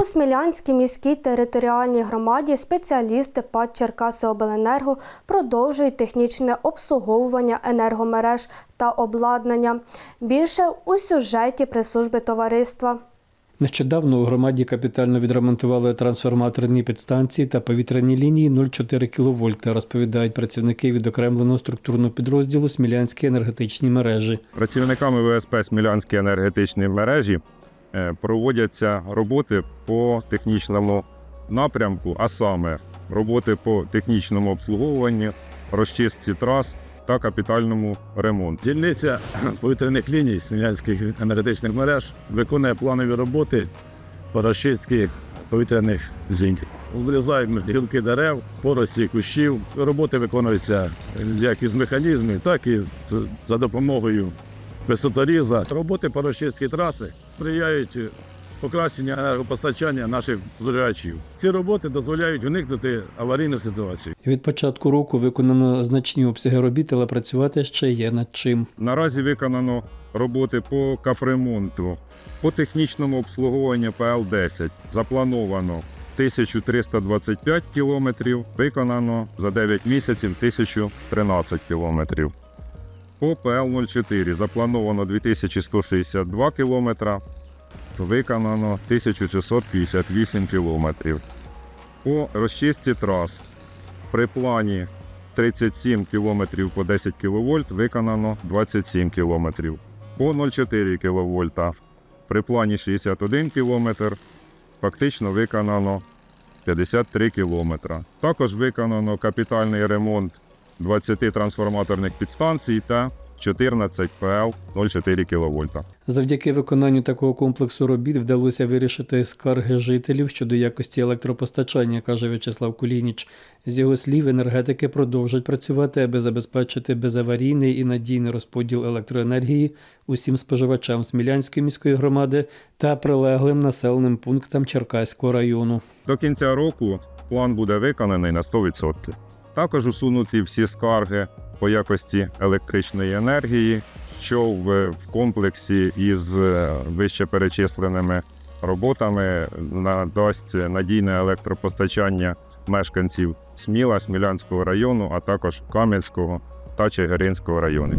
У Смілянській міській територіальній громаді спеціалісти ПАД Черкасиобленерго продовжують технічне обслуговування енергомереж та обладнання. Більше у сюжеті прес-служби товариства. Нещодавно у громаді капітально відремонтували трансформаторні підстанції та повітряні лінії 0,4 кВт, розповідають працівники відокремленого структурного підрозділу Смілянські енергетичні мережі. Працівниками ВСП Смілянські енергетичні мережі проводяться роботи по технічному напрямку, а саме роботи по технічному обслуговуванню, розчистці трас та капітальному ремонту. Дільниця повітряних ліній Смілянських енергетичних мереж виконує планові роботи по розчистці повітряних ліній. Обрізаємо гілки дерев, порості кущів. Роботи виконуються як із механізмів, так і за допомогою висоторіза. Роботи по розчистці траси сприяють покращенню енергопостачання наших споживачів. Ці роботи дозволяють уникнути аварійної ситуації. Від початку року виконано значні обсяги робіт, але працювати ще є над чим. Наразі виконано роботи по кафремонту, по технічному обслуговуванню ПЛ-10. Заплановано 1325 кілометрів, виконано за 9 місяців 1013 кілометрів. По ПЛ-04 заплановано 2162 кілометра, виконано 1658 кілометрів. По розчистці трас при плані 37 км по 10 кВт виконано 27 км. По 0,4 кВт при плані 61 км фактично виконано 53 км. Також виконано капітальний ремонт 20 трансформаторних підстанцій та 14 ПЛ 0,4 кВт. Завдяки виконанню такого комплексу робіт вдалося вирішити скарги жителів щодо якості електропостачання, каже В'ячеслав Кулініч. З його слів, енергетики продовжать працювати, аби забезпечити безаварійний і надійний розподіл електроенергії усім споживачам Смілянської міської громади та прилеглим населеним пунктам Черкаського району. До кінця року план буде виконаний на 100%. Також усунуті всі скарги по якості електричної енергії, що в, комплексі із е, вище перечисленими роботами надасть надійне електропостачання мешканців Сміла, Смілянського району, а також Кам'янського та Чигиринського районів.